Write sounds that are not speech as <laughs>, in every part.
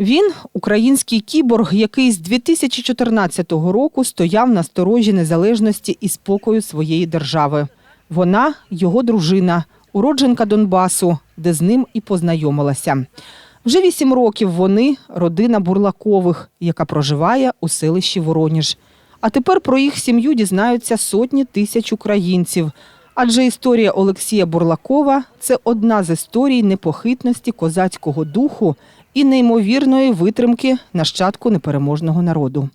Він український кіборг, який з 2014 року стояв на сторожі незалежності і спокою своєї держави. Вона його дружина, уродженка Донбасу, де з ним і познайомилася. Вже вісім років вони родина Бурлакових, яка проживає у селищі Вороніж. А тепер про їх сім'ю дізнаються сотні тисяч українців. Адже історія Олексія Бурлакова це одна з історій непохитності козацького духу і неймовірної витримки нащадку непереможного народу.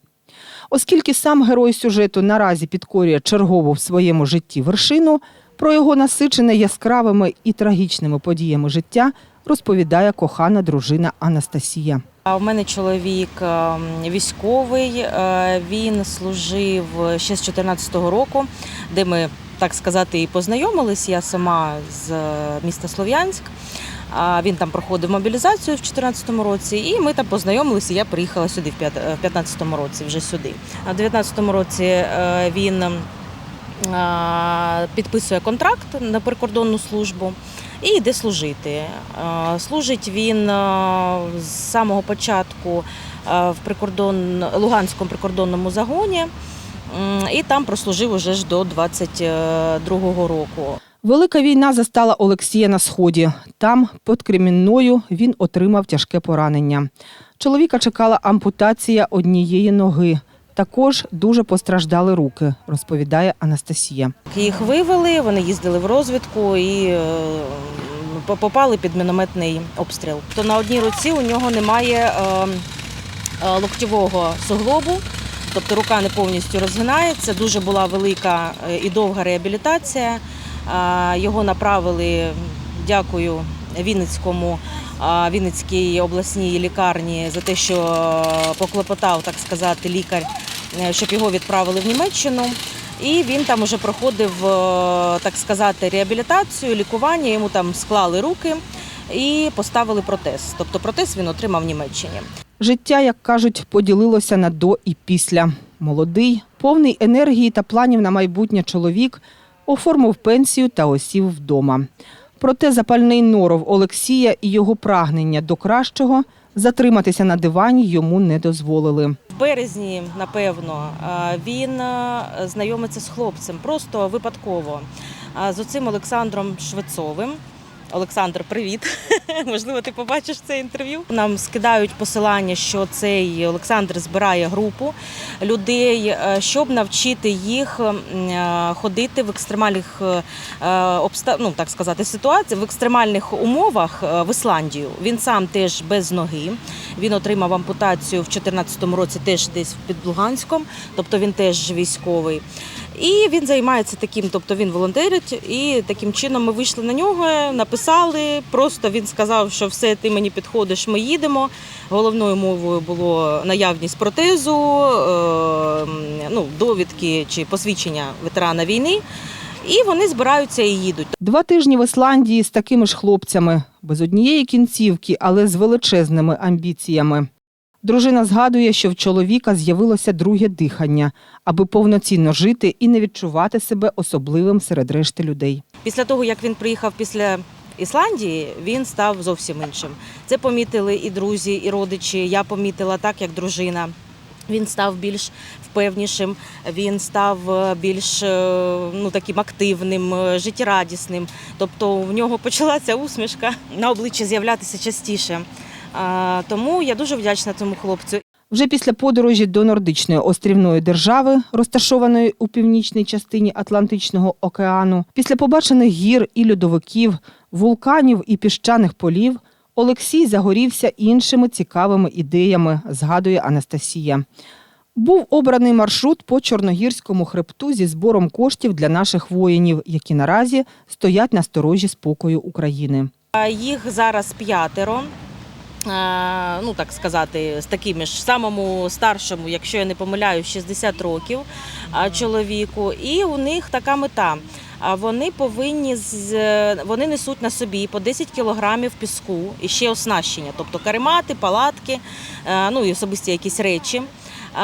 Оскільки сам герой сюжету наразі підкорює чергову в своєму житті вершину, про його насичене яскравими і трагічними подіями життя розповідає кохана дружина Анастасія. У мене чоловік е, військовий. е, Він служив ще з 2014 року, де ми, так сказати, і познайомились. Я сама з е, міста Слов'янськ. Він там проходив мобілізацію в 2014 році, і ми там познайомилися. Я приїхала сюди в 2015 році, вже сюди. А в 2019 році е, він е, підписує контракт на прикордонну службу і йде служити. Е, Служить він е, з самого початку е, в прикордон... Луганському прикордонному загоні і там прослужив уже ж до 22-го року. Велика війна застала Олексія на сході. Там, під Кремінною, він отримав тяжке поранення. Чоловіка чекала ампутація однієї ноги. Також дуже постраждали руки, розповідає Анастасія. Їх вивели, вони їздили в розвідку і е, попали під мінометний обстріл. То на одній руці у нього немає е, е, локтєвого суглобу, тобто рука не повністю розгинається. Дуже була велика е, і довга реабілітація. Е, Його направили, дякую Вінницькому. е, Вінницькій обласній лікарні за те, що поклопотав, так сказати, лікар, щоб його відправили в Німеччину. І він там уже проходив, так сказати, реабілітацію, лікування. Йому там склали руки і поставили протез. Тобто протез він отримав в Німеччині. Життя, як кажуть, поділилося на до і після. Молодий, повний енергії та планів на майбутнє чоловік оформив пенсію та осів вдома. Проте запальний норов Олексія і його прагнення до кращого затриматися на дивані йому не дозволили. В березні, напевно, він знайомиться з хлопцем просто випадково. З оцим Олександром Швецовим. Олександр, привіт! <laughs> Можливо, ти побачиш це інтерв'ю. Нам скидають посилання, що цей Олександр збирає групу людей, е, щоб навчити їх е, ходити в екстремальних е, обста... ну, так сказати, ситуаціях, в екстремальних умовах в Ісландію. Він сам теж без ноги. Він отримав ампутацію в 2014 році, теж десь під Луганськом, тобто він теж військовий. І він займається таким, тобто він волонтерить, і таким чином ми вийшли на нього, написали. Просто він сказав, що все, ти мені підходиш, ми їдемо. Головною мовою було наявність протезу, е, ну, довідки чи посвідчення ветерана війни. І вони збираються і їдуть. Два тижні в Ісландії з такими ж хлопцями, без однієї кінцівки, але з величезними амбіціями. Дружина згадує, що в чоловіка з'явилося друге дихання, аби повноцінно жити і не відчувати себе особливим серед решти людей. Після того, як він приїхав після Ісландії, він став зовсім іншим. Це помітили і друзі, і родичі. Я помітила так, як дружина. Він став більш впевнішим, він став е, більш е, ну, таким активним, е, життєрадісним. Тобто в нього почалася усмішка на обличчі з'являтися частіше. Тому я дуже вдячна цьому хлопцю. Вже після подорожі до нордичної острівної держави, розташованої у північній частині Атлантичного океану, після побачених гір і льодовиків, вулканів і піщаних полів, Олексій загорівся іншими цікавими ідеями, згадує Анастасія. Був обраний маршрут по Чорногірському хребту зі збором коштів для наших воїнів, які наразі стоять на сторожі спокою України. Їх зараз п'ятеро. Е, Ну, так сказати, з такими ж самому старшому, якщо я не помиляюсь, 60 років чоловіку. І у них така мета. А Вони повинні вони несуть на собі по 10 кілограмів піску і ще оснащення, тобто каремати, палатки, е, ну і особисті якісь речі.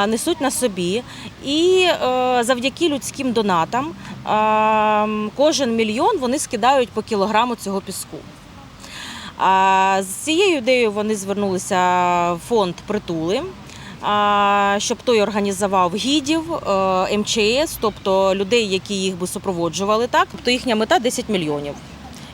Несуть на собі, і е, завдяки людським донатам кожен мільйон вони скидають по кілограму цього піску. А з цією ідеєю вони звернулися в фонд притули. Щоб той організував гідів е, МЧС, тобто людей, які їх би супроводжували, так тобто їхня мета 10 мільйонів.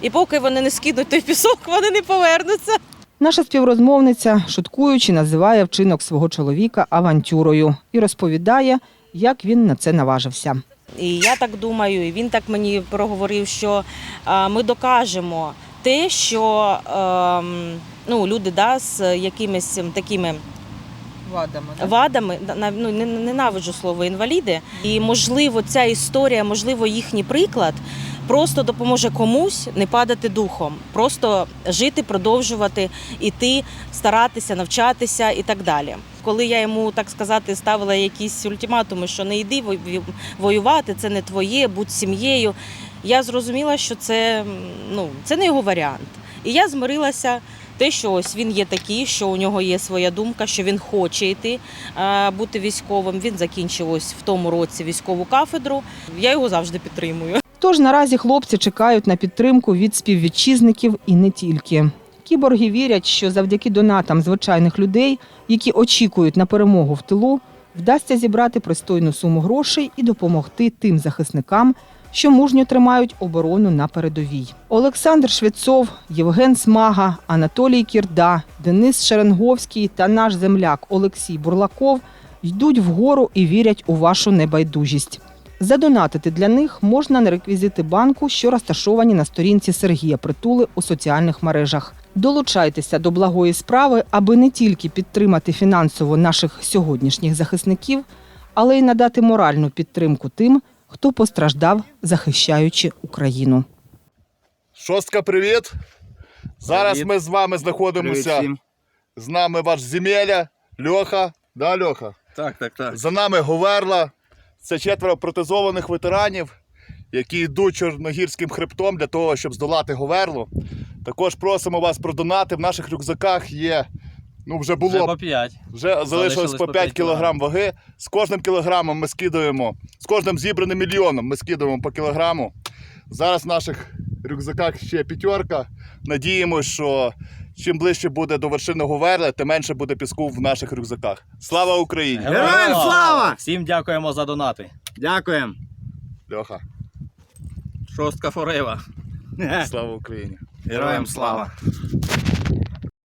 І поки вони не скинуть той пісок, вони не повернуться. Наша співрозмовниця, шуткуючи, називає вчинок свого чоловіка авантюрою і розповідає, як він на це наважився. І я так думаю, і він так мені проговорив, що е, ми докажемо те, що ем, ну, люди да, з якимись такими Вадами, вадами, на- ну, ненавиджу слово інваліди. І можливо, ця історія, можливо, їхній приклад просто допоможе комусь не падати духом, просто жити, продовжувати, іти, старатися, навчатися і так далі. Коли я йому так сказати ставила якісь ультиматуми, що не йди воювати, це не твоє, будь сім'єю. Я зрозуміла, що це, ну, це не його варіант. І я змирилася. Те, що ось він є такий, що у нього є своя думка, що він хоче йти е, бути військовим. Він закінчив ось в тому році військову кафедру. Я його завжди підтримую. Тож наразі хлопці чекають на підтримку від співвітчизників і не тільки. Кіборги вірять, що завдяки донатам звичайних людей, які очікують на перемогу в тилу, вдасться зібрати пристойну суму грошей і допомогти тим захисникам, що мужньо тримають оборону на передовій. Олександр Швецов, Євген Смага, Анатолій Кірда, Денис Шеренговський та наш земляк Олексій Бурлаков йдуть вгору і вірять у вашу небайдужість. Задонатити для них можна на реквізити банку, що розташовані на сторінці Сергія Притули у соціальних мережах. Долучайтеся до благої справи, аби не тільки підтримати фінансово наших сьогоднішніх захисників, але й надати моральну підтримку тим, хто постраждав, захищаючи Україну. Шостка, привіт. Зараз Привіт. ми з вами знаходимося. всім. З нами ваш Земеля, Льоха. Да, Льоха? Так, так, так. За нами Говерла. Це четверо протезованих ветеранів, які йдуть чорногірським хребтом для того, щоб здолати Говерлу. Також просимо вас про донати. В наших рюкзаках є. Ну, вже було Вже по 5. Вже залишилось по по 5 п'ять кілограм ваги. З кожним кілограмом ми скидуємо, з кожним зібраним мільйоном ми скидуємо по кілограму. Зараз в наших рюкзаках ще п'ятерка. Надіємось, що чим ближче буде до вершини Говерли, тим менше буде піску в наших рюкзаках. Слава Україні! Героям слава! Всім дякуємо за донати. Дякуємо. Льоха, Шостка Форева. слава Україні! Героям слава!